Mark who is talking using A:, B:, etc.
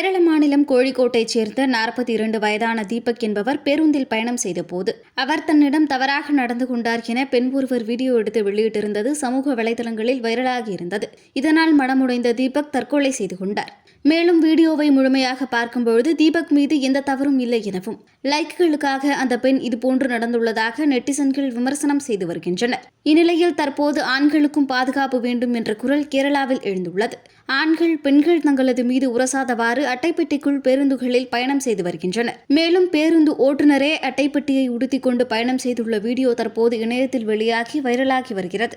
A: கேரள மாநிலம் கோழிக்கோட்டைச் சேர்ந்த நாற்பத்தி இரண்டு வயதான தீபக் என்பவர் பேருந்தில் பயணம் செய்தபோது அவர் தன்னிடம் தவறாக நடந்து கொண்டார் என பெண் ஒருவர் வீடியோ எடுத்து வெளியிட்டிருந்தது சமூக வலைதளங்களில் வைரலாகி இருந்தது. இதனால் மனமுடைந்த தீபக் தற்கொலை செய்து கொண்டார். மேலும் வீடியோவை முழுமையாக பார்க்கும்பொழுது தீபக் மீது எந்த தவறும் இல்லை எனவும் லைக்குகளுக்காக அந்த பெண் இதுபோன்று நடந்துள்ளதாக நெட்டிசன்கள் விமர்சனம் செய்து வருகின்றனர். இந்நிலையில் தற்போது ஆண்களுக்கும் பாதுகாப்பு வேண்டும் என்ற குரல் கேரளாவில் எழுந்துள்ளது. ஆண்கள் பெண்கள் தங்களது மீது உரசாதவாறு அட்டைப்பெட்டிக்குள் பேருந்துகளில் பயணம் செய்து வருகின்றனர். மேலும் பேருந்து ஓட்டுநரே அட்டைப்பெட்டியை உடுத்திக் கொண்டு பயணம் செய்துள்ள வீடியோ தற்போது இணையத்தில் வெளியாகி வைரலாகி வருகிறது.